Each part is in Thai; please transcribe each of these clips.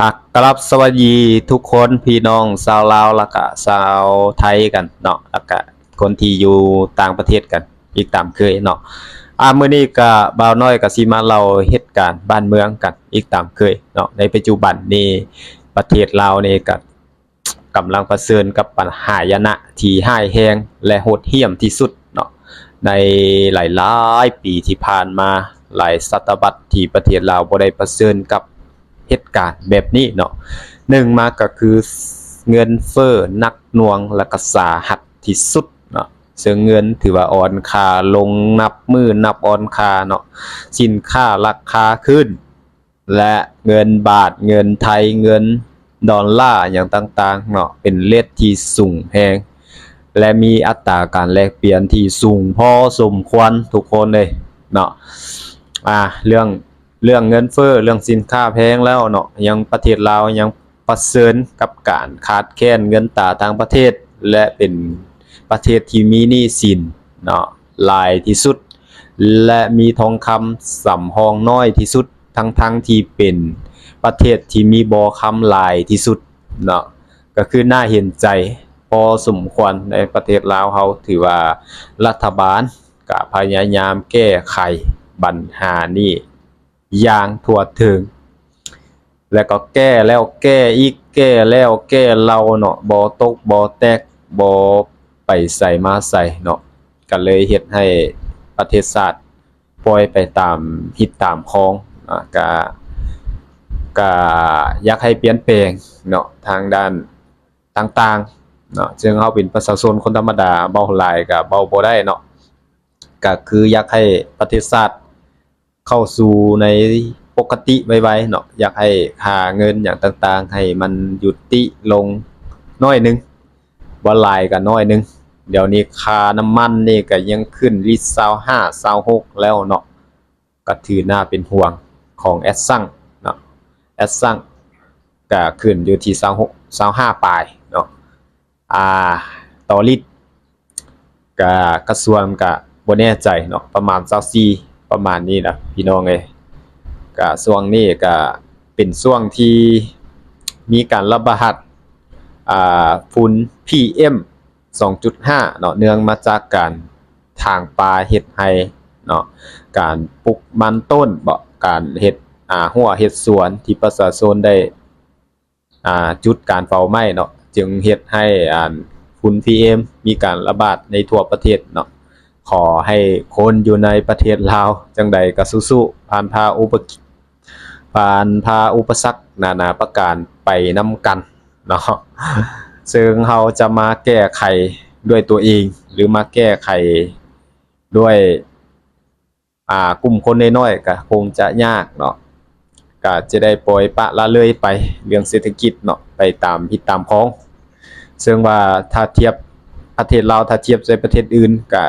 อะกรับสวัสดีทุกคนพี่น้องชาวลาวแล้วก็ชาวไทยกันเนาะแล้วก็คนที่อยู่ต่างประเทศกัน อีกตามเคยเนาะอ่ามื้อนี้ก็บ่าวน้อยก็สิมาเล่าเหตุการณ์บ้านเมืองกันอีกตามเคยเนาะในปัจจุบันนี้ประเทศลาวนี่ก็กำลังเผชิญกับปัญหายนะที่ร้ายแรงและโหดเหี้ยมที่สุดเนาะในหลายๆปีที่ผ่านมาหลายศตวรรษที่ประเทศลาวบ่ได้เผชิญกับ เหตุการณ์แบบนี้เนาะหนึ่งมาก็คือเงินเฟ้อนักหน่วงและก็สาหัสที่สุดเนาะซึ่งเงินถือว่าอ่อนค่าลงนับมือนับอ่อนค่าเนาะสินค้าราคาขึ้น และเงินบาทเงินไทยเงินดอลลาร์อย่างต่างๆเนาะเป็นเลทที่สูงแพงและมีอัตราการแลกเปลี่ยนที่สูงพอสมควรทุกคนเลยเนาะอ่าเรื่อง เรื่องเงินเฟ้อเรื่องสินค้าแพงแล้วเนาะยังประเทศลาวยังประเสริญกับการขาดแคลนเงินตราต่างประเทศ และเป็นประเทศที่มีหนี้สินเนาะหลายที่สุด และมีทองคำสำรองน้อยที่สุดทั้งๆทที่เป็นประเทศที่มีบอคำหลายที่สุดเนาะก็คือน่าเห็นใจพอสมควรในประเทศลาวเฮาถือว่ารัฐบาลก็พยายามแก้ไขปัญหานี้ อย่างทั่วถึง แล้วก็แก้แล้วแก้อีกแก้แล้วแก้เล่าเนาะบ่ตกบ่แตกบ่ไปใส่มาใส่เนาะก็เลยเฮ็ดให้ประเทศชาติปล่อยไปตามฮิตตามคองอะก็ก็อยากให้เปลี่ยนแปลงเนาะทางด้านต่างๆเนาะซึ่งเฮาเป็นประชาชนคนธรรมดาเว้าหลายก็เว้าบ่ได้เนาะก็คืออยากให้ประเทศชาติ เข้าสู่ในปกติไวๆเนาะอยากให้ค่าเงินอย่างต่างๆ ให้มันหยุดติลงน้อยหนึงบ่หลายก็น้อยหนึง เดี๋ยวนี้ค่าน้ำมันนี่ก็ยังขึ้นลิตร25 26แล้วเนาะก็ถือหน่าเป็นห่วงของแอดซังเนาะแอดซังก็ขึ้นอยู่ที่26 25ปลายเนาะอ่าต่อลิตรก็กระทรวงก็บ่แน่ใจเนาะประมาณ24 ประมาณนี้นะพี่น้องเอ้ยก็ช่วงนี้ก็เป็นช่วงที่มีการระบาดอ่าฝุ่น PM 2.5 เนาะเนื่องมาจากการทางป่าเฮ็ดให้เนาะการปลูกมันต้นบ่การเฮ็ดอ่าหัวเฮ็ดสวนที่ประชาชนได้อ่าจุดการเฝ้าไหม้เนาะจึงเฮ็ดให้อ่าฝุ่น PM มีการระบาดในทั่วประเทศเนาะ ขอให้คนอยู่ในประเทศลาวจังใดก็สู้ๆผ่านพาอุปผ่านพาอุปสรรคนานาประการไปนำกันเนาะซึ่งเราจะมาแก้ไขด้วยตัวเอง หรือมาแก้ไขด้วยอ่ากลุ่มคนน้อยๆก็คงจะยากเนาะก็จะได้ปล่อยปละละเลยไปเรื่องเศรษฐกิจเนาะไปตามฮิตตามของ ซึ่งว่าถ้าเทียบประเทศลาวถ้าเทียบในประเทศอื่นก็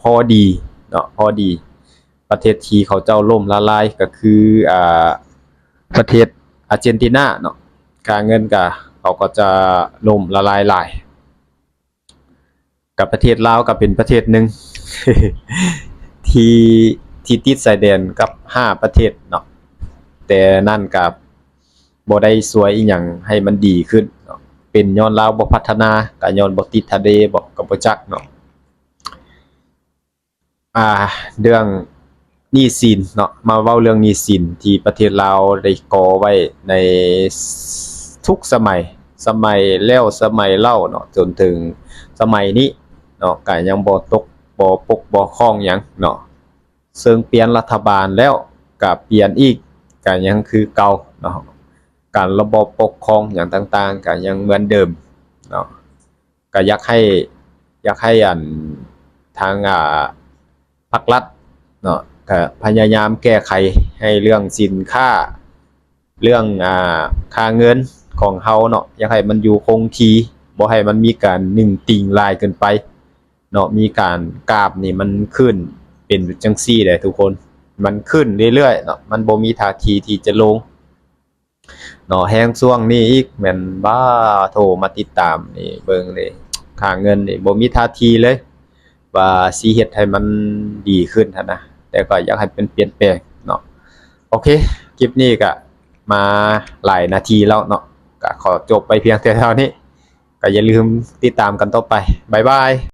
พอดีเนาะพอดี ประเทศที่เขาเจ้าล่มละลายก็คืออ่าประเทศอาร์เจนตินาเนาะการเงินก็เขาก็จะล่มละลายหลาย กับประเทศลาวก็เป็นประเทศหนึ่งที่ที่ติดชายแดนกับห้าประเทศเนาะแต่นั่นกับบ่ได้สวยอีหยังให้มันดีขึ้น เป็นย้อนลาวบ่พัฒนาก็ย้อนบ่ติดทะเลบ่ก็บ่จักเนาะ อ่า เรื่องหนี้สินเนาะมาเว้าเรื่องหนี้สินที่ประเทศลาวได้ก่อไว้ในทุกสมัย สมัยแล้วสมัยเล่าเนาะจนถึงสมัยนี้เนาะก็ยังบ่ตกบ่ปกบ่คล้องหยังเนาะซึ่งเปลี่ยนรัฐบาลแล้วก็เปลี่ยนอีกก็ยังคือเก่าเนาะการระบบปกครองอย่างต่างๆก็ยังเหมือนเดิมเนาะก็อยากให้อยากให้อันทางอ่า ภาครัฐเนาะก็พยายามแก้ไขให้เรื่องสินค้าเรื่องอ่าค่าเงินของเฮาเนาะอยากให้มันอยู่คงที่บ่ให้มันมีการหนึ่งติ่งลายเกินไปเนาะมีการกราบนี่มันขึ้นเป็นจังซี่ได้ทุกคน มันขึ้นเรื่อยๆเนาะมันบ่มีท่าทีที่จะลงเนาะแฮงช่วงนี้อีกแม่นบ้าโทรมาติดตามนี่เบิ่งนี่ค่าเงินนี่บ่มีท่าทีเลย ว่าสีเฮ็ดให้มันดีขึ้นนะ แต่ก็อยากให้เป็นเปลี่ยนแปลงเนาะโอเคคลิปนี้ก็มาหลายนาทีแล้วเนาะก็ขอจบไปเพียงเท่านี้ก็อย่าลืมติดตามกันต่อไปบ๊ายบาย